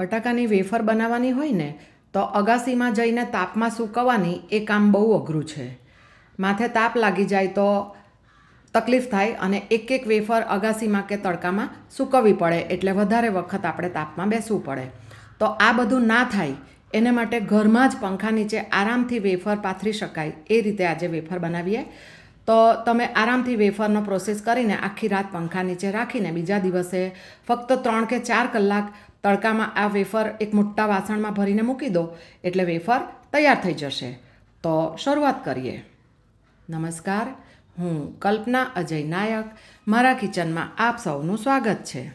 બટાકાની વેફર બનાવવાની હોય ને, તો અગાસીમાં જઈને તાપમાં સૂકવવાની એ કામ બહુ અઘરું છે. માથે તાપ લાગી જાય તો તકલીફ થાય અને એક એક વેફર અગાસીમાં કે તડકામાં સૂકવવી પડે, એટલે વધારે વખત આપણે તાપમાં બેસવું પડે. તો આ બધું ના થાય, એને માટે ઘરમાં જ પંખા નીચે આરામથી વેફર પાથરી શકાય, એ રીતે આજે વેફર બનાવીએ. તો તમે આરામથી વેફરનો પ્રોસેસ કરીને આખી રાત પંખા નીચે રાખીને બીજા દિવસે ફક્ત ત્રણ કે ચાર કલાક તડકામાં આ વેફર એક મોટા વાસણમાં ભરીને મૂકી દો એટલે વેફર તૈયાર થઈ જશે. તો શરૂઆત કરીએ. નમસ્કાર, હું કલ્પના અજય નાયક. મારા કિચનમાં આપ સૌનું સ્વાગત છે.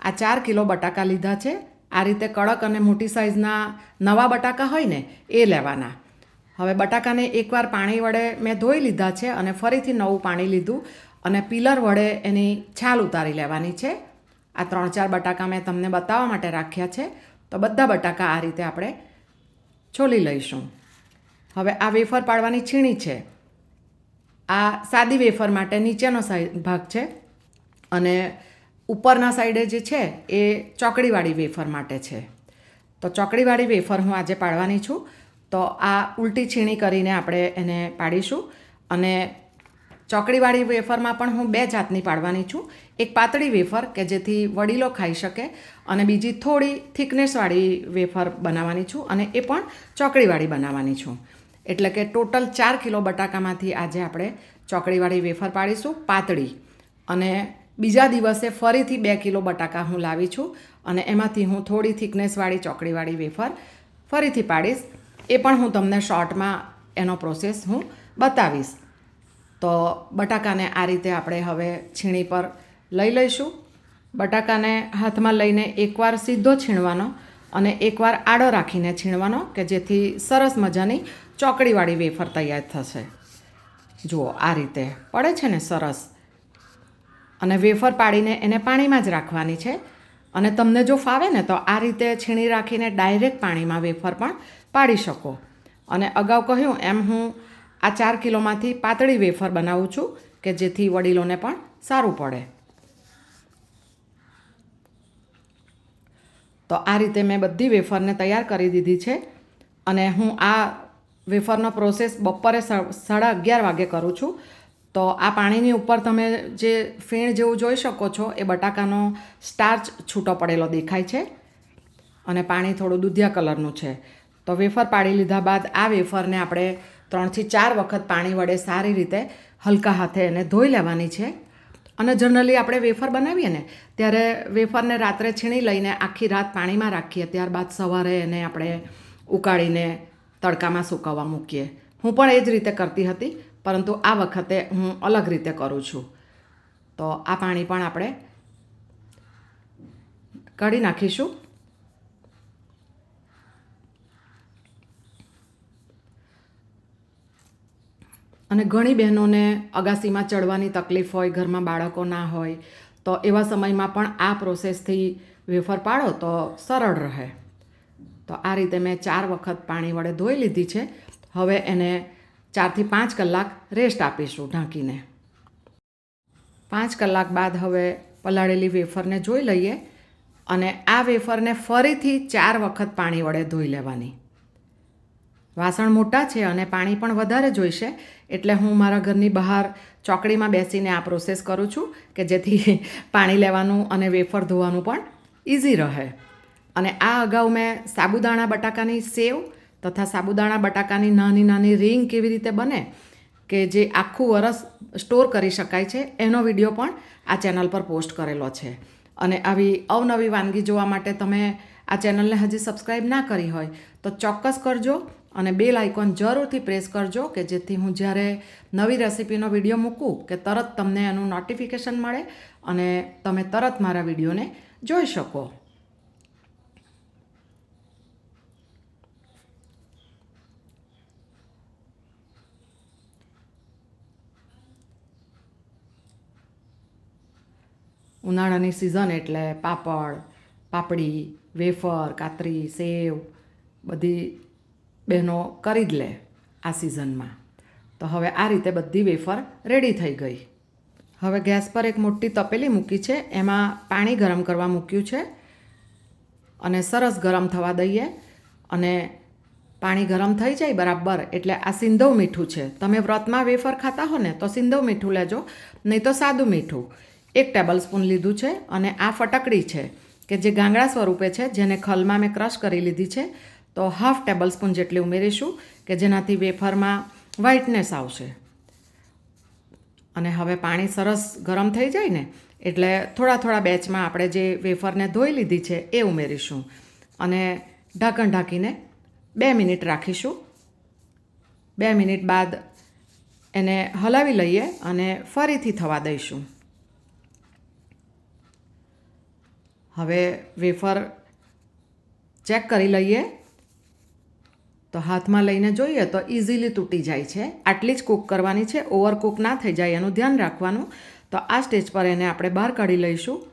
આ ચાર કિલો બટાકા લીધા છે. આ રીતે કડક અને મોટી સાઇઝના નવા બટાકા હોય ને, એ લેવાના. હવે બટાકાને એકવાર પાણી વડે મેં ધોઈ લીધા છે અને ફરીથી નવું પાણી લીધું અને પીલર વડે એની છાલ ઉતારી લેવાની છે. આ ત્રણ ચાર બટાકા મેં તમને બતાવવા માટે રાખ્યા છે. તો બધા બટાકા આ રીતે આપણે છોલી લઈશું. હવે આ વેફર પાડવાની છીણી છે. આ સાદી વેફર માટે નીચેનો સાઈ, ભાગ છે. અને ઉપરના સાઈડે જે છે એ ચોકડીવાળી વેફર માટે છે. તો ચોકડીવાળી વેફર હું આજે પાડવાની છું. તો આ ઉલટી છીણી કરીને આપણે એને પાડીશું. અને ચોકડીવાળી વેફરમાં પણ હું બે જાતની પાડવાની છું. એક પાતળી વેફર કે જેથી વડીલો ખાઈ શકે અને બીજી થોડી થિકનેસવાળી વેફર બનાવવાની છું અને એ પણ ચોકડીવાળી બનાવવાની છું. એટલે કે ટોટલ ચાર કિલો બટાકામાંથી આજે આપણે ચોકડીવાળી વેફર પાડીશું, પાતળી. અને બીજા દિવસે ફરીથી બે કિલો બટાકા હું લાવી છું અને એમાંથી હું થોડી થિકનેસવાળી ચોકડીવાળી વેફર ફરીથી પાડીશ. એ પણ હું તમને શોર્ટમાં એનો પ્રોસેસ હું બતાવીશ. તો બટાકાને આ રીતે આપણે હવે છીણી પર લઈ લઈશું. બટાકાને હાથમાં લઈને એકવાર સીધો છીણવાનો અને એકવાર આડો રાખીને છીણવાનો કે જેથી સરસ મજાની ચોકડીવાળી વેફર તૈયાર થશે. જુઓ, આ રીતે પડે છે ને સરસ. અને વેફર પાડીને એને પાણીમાં જ રાખવાની છે. અને તમને જો ફાવે ને તો આ રીતે છીણી રાખીને ડાયરેક્ટ પાણીમાં વેફર પણ પાડી શકો. અને અગાઉ કહ્યું, એમ હું આ ચાર કિલોમાંથી પાતળી વેફર બનાવું છું કે જેથી વડીલોને પણ સારું પડે. તો આ રીતે મેં બધી વેફરને તૈયાર કરી દીધી છે અને હું આ વેફરનો પ્રોસેસ બપોરે સાડા અગિયાર વાગે કરું છું. તો આ પાણીની ઉપર તમે જે ફીણ જેવું જોઈ શકો છો એ બટાકાનો સ્ટાર્ચ છૂટો પડેલો દેખાય છે અને પાણી થોડું દૂધિયા કલરનું છે. તો વેફર પાડી લીધા બાદ આ વેફરને આપણે ત્રણથી ચાર વખત પાણી વડે સારી રીતે હલકા હાથે એને ધોઈ લેવાની છે. અને જનરલી આપણે વેફર બનાવીએ ને, ત્યારે વેફરને રાત્રે છીણી લઈને આખી રાત પાણીમાં રાખીએ, ત્યારબાદ સવારે એને આપણે ઉકાળીને તડકામાં સૂકવવા મૂકીએ. હું પણ એ જ રીતે કરતી હતી, પરંતુ આ વખતે હું અલગ રીતે કરું છું. તો આ પાણી પણ આપણે કાઢી નાખીશું. અને ઘણી બહેનોને અગાસીમાં ચડવાની તકલીફ હોય, ઘરમાં બાળકો ના હોય, તો એવા સમયમાં પણ આ પ્રોસેસથી વેફર પાડો તો સરળ રહે. તો આ રીતે મેં ચાર વખત પાણી વડે ધોઈ લીધી છે. હવે એને ચારથી પાંચ કલાક રેસ્ટ આપીશું ઢાંકીને. પાંચ કલાક બાદ હવે પલાળેલી વેફરને જોઈ લઈએ અને આ વેફરને ફરીથી ચાર વખત પાણી વડે ધોઈ લેવાની. વાસણ મોટા છે અને પાણી પણ વધારે જોઈશે, એટલે હું મારા ઘરની બહાર ચોકડીમાં બેસીને આ પ્રોસેસ કરું છું કે જેથી પાણી લેવાનું અને વેફર ધોવાનું પણ ઇઝી રહે. અને આ અગાઉ મેં સાબુદાણા બટાકાની સેવ તથા સાબુદાણા બટાકાની નાની નાની રીંગ કેવી રીતે બને કે જે આખું વરસ સ્ટોર કરી શકાય છે, એનો વીડિયો પણ આ ચેનલ પર પોસ્ટ કરેલો છે. અને આવી અવનવી વાનગી જોવા માટે તમે આ ચેનલને હજી સબસ્ક્રાઈબ ના કરી હોય તો ચોક્કસ કરજો. અને બેલ આઇકોન જરૂરથી પ્રેસ કરજો કે જેથી હું જ્યારે નવી રેસિપીનો વીડિયો મૂકું કે તરત તમને એનું નોટિફિકેશન મળે અને તમે તરત મારા વિડીયોને જોઈ શકો. ઉનાળાની સિઝન એટલે પાપડ, પાપડી, વેફર, કાતરી, સેવ, બધી બહેનો કરી જ લે આ સિઝનમાં તો હવે આ રીતે બધી વેફર રેડી થઈ ગઈ. હવે ગેસ પર એક મોટી તપેલી મૂકી છે. એમાં પાણી ગરમ કરવા મૂક્યું છે અને સરસ ગરમ થવા દઈએ અને પાણી ગરમ થઈ જાય બરાબર એટલે આ સિંધવ મીઠું છે. તમે વ્રતમાં વેફર ખાતા હો ને તો સિંધવ મીઠું લેજો, નહીં તો સાદું મીઠું. એક ટેબલ સ્પૂન લીધું છે અને આ ફટકડી છે કે જે ગાંગડા સ્વરૂપે છે, જેને ખલમાં મેં ક્રશ કરી લીધી છે. તો હાફ ટેબલ સ્પૂન જેટલી ઉમેરીશું કે જેનાથી વેફરમાં વ્હાઇટનેસ આવશે. અને હવે પાણી સરસ ગરમ થઈ જાય ને, એટલે થોડા થોડા બેચમાં આપણે જે વેફરને ધોઈ લીધી છે એ ઉમેરીશું. અને ઢાંકણ ઢાંકીને બે મિનિટ રાખીશું. બે મિનિટ બાદ એને હલાવી લઈએ અને ફરીથી થવા દઈશું. હવે વેફર ચેક કરી લઈએ. તો હાથમાં લઈને જોઈએ તો ઇઝીલી તૂટી જાય છે. આટલી જ કૂક કરવાની છે. ઓવરકૂક ના થઈ જાય એનું ધ્યાન રાખવાનું. તો આ સ્ટેજ પર એને આપણે બહાર કાઢી લઈશું.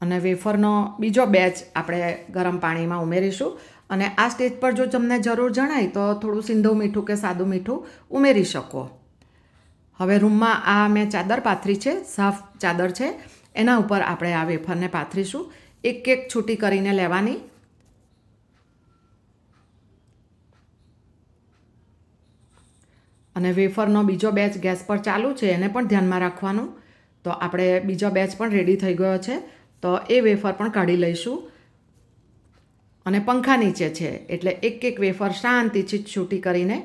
અને વેફરનો બીજો બેચ આપણે ગરમ પાણીમાં ઉમેરીશું. અને આ સ્ટેજ પર જો તમને જરૂર જણાય તો થોડું સિંધુ મીઠું કે સાદું મીઠું ઉમેરી શકો. હવે રૂમમાં આ મેં ચાદર પાથરી છે, સાફ ચાદર છે. એના ઉપર આપણે આ વેફરને પાથરીશું. એક એક છૂટી કરીને લેવાની. અને વેફરનો બીજો બેચ ગેસ પર ચાલુ છે, એને પણ ધ્યાનમાં રાખવાનું. તો આપણે બીજો બેચ પણ રેડી થઈ ગયો છે. તો એ વેફર પણ કાઢી લઈશું. અને પંખા નીચે છે. એટલે એક એક વેફર શાંતિથી છૂટી કરીને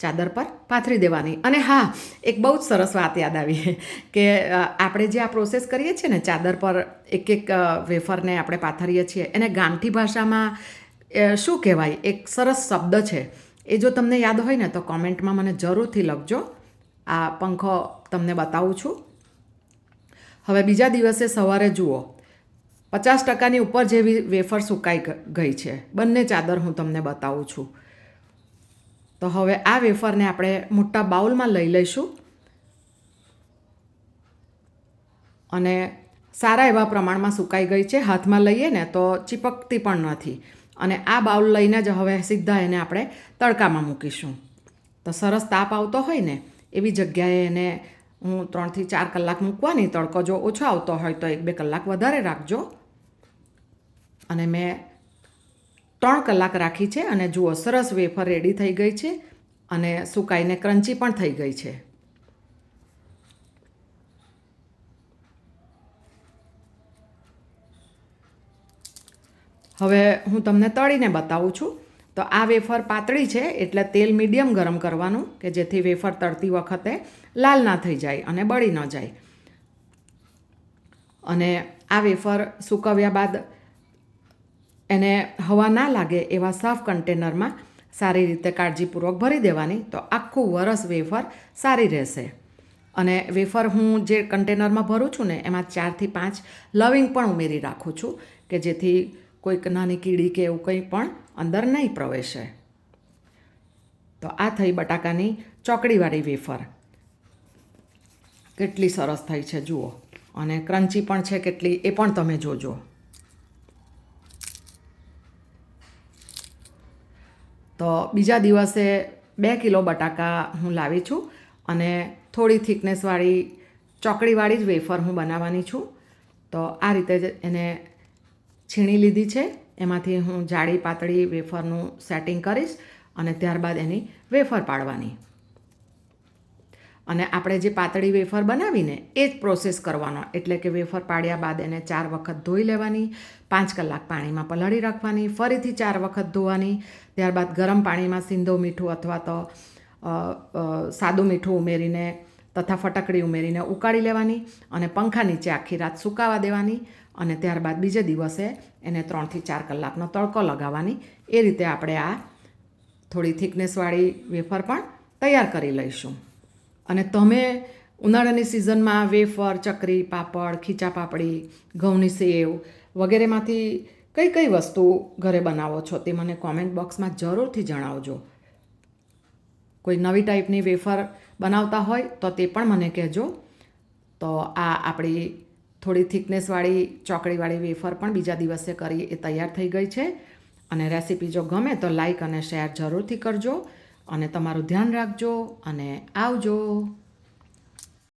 ચાદર પર પાથરી દેવાની. અને હા, એક બહુ જ સરસ વાત યાદ આવી કે આપણે જે આ પ્રોસેસ કરીએ છીએ ને, ચાદર પર એક એક વેફરને આપણે પાથરીએ છીએ, એને ગામઠી ભાષામાં શું કહેવાય? એક સરસ શબ્દ છે. એ જો તમને યાદ હોય ને, તો કોમેન્ટમાં મને જરૂરથી લખજો. આ પંખો તમને બતાવું છું. હવે બીજા દિવસે સવારે જુઓ. પચાસ ટકાની ઉપર જેવી વેફર સુકાઈ ગઈ છે. બંને ચાદર હું તમને બતાવું છું. તો હવે આ વેફરને આપણે મોટા બાઉલમાં લઈ લઈશું. અને સારા એવા પ્રમાણમાં સુકાઈ ગઈ છે. હાથમાં લઈએ ને તો ચીપકતી પણ નથી. અને આ બાઉલ લઈને જ હવે સીધા એને આપણે તડકામાં મૂકીશું. તો સરસ તાપ આવતો હોય ને, એવી જગ્યાએ એને હું ત્રણથી ચાર કલાક મૂકવાની, તડકો જો ઓછો આવતો હોય તો એક બે કલાક વધારે રાખજો. અને મેં ત્રણ કલાક રાખી છે અને જુઓ, સરસ વેફર રેડી થઈ ગઈ છે અને સુકાઈને ક્રન્ચી પણ થઈ ગઈ છે. હવે હું તમને તળીને બતાવું છું. તો આ વેફર પાતળી છે એટલે તેલ મીડિયમ ગરમ કરવાનું, કે જેથી વેફર તળતી વખતે લાલ ના થઈ જાય અને બળી ન જાય. અને આ વેફર સુકવ્યા બાદ એને હવા ના લાગે એવા સાફ કન્ટેનરમાં સારી રીતે કાળજીપૂર્વક ભરી દેવાની તો આખું વરસ વેફર સારી રહેશે. અને વેફર હું જે કન્ટેનરમાં ભરું છું ને એમાં ચારથી પાંચ લવિંગ પણ ઉમેરી રાખું છું કે જેથી કોઈક નાની કીડી કે એવું કંઈ પણ અંદર નહીં પ્રવેશે. તો આ થઈ બટાકાની ચોકડીવાળી વેફર. કેટલી સરસ થઈ છે, જુઓ. અને ક્રન્ચી પણ છે કેટલી, એ પણ તમે જોજો. તો બીજા દિવસે બે કિલો બટાકા હું લાવી છું અને થોડી થિકનેસવાળી, ચોકડીવાળી જ વેફર હું બનાવવાની છું. તો આ રીતે જ એને છીણી લીધી છે. એમાંથી હું જાડી પાતળી વેફરનું સેટિંગ કરીશ અને ત્યારબાદ એની વેફર પાડવાની. અને આપણે જે પાતળી વેફર બનાવીને એ જ પ્રોસેસ કરવાનો. એટલે કે વેફર પાડ્યા બાદ એને ચાર વખત ધોઈ લેવાની, પાંચ કલાક પાણીમાં પલાળી રાખવાની, ફરીથી ચાર વખત ધોવાની, ત્યારબાદ ગરમ પાણીમાં સિંધો મીઠું અથવા તો સાદું મીઠું ઉમેરીને તથા ફટકડી ઉમેરીને ઉકાળી લેવાની અને પંખા નીચે આખી રાત સુકાવા દેવાની અને ત્યારબાદ બીજે દિવસે એને ત્રણથી ચાર કલાકનો તડકો લગાવવાની. એ રીતે આપણે આ થોડી થિકનેસવાળી વેફર પણ તૈયાર કરી લઈશું. અને તમે ઉનાળાની સિઝનમાં વેફર, ચકરી, પાપડ, ખીચા પાપડી, ઘઉંની સેવ વગેરેમાંથી કઈ કઈ વસ્તુ ઘરે બનાવો છો તે મને કોમેન્ટ બોક્સમાં જરૂરથી જણાવજો. કોઈ નવી ટાઈપની વેફર બનાવતા હોય તો તે પણ મને કહેજો. તો આ આપણી થોડી થિકનેસવાળી ચોકડીવાળી વેફર પણ બીજા દિવસે કરી એ તૈયાર થઈ ગઈ છે. અને રેસીપી જો ગમે તો લાઈક અને શેર જરૂરથી કરજો. અને તમારું ધ્યાન રાખજો અને આવજો.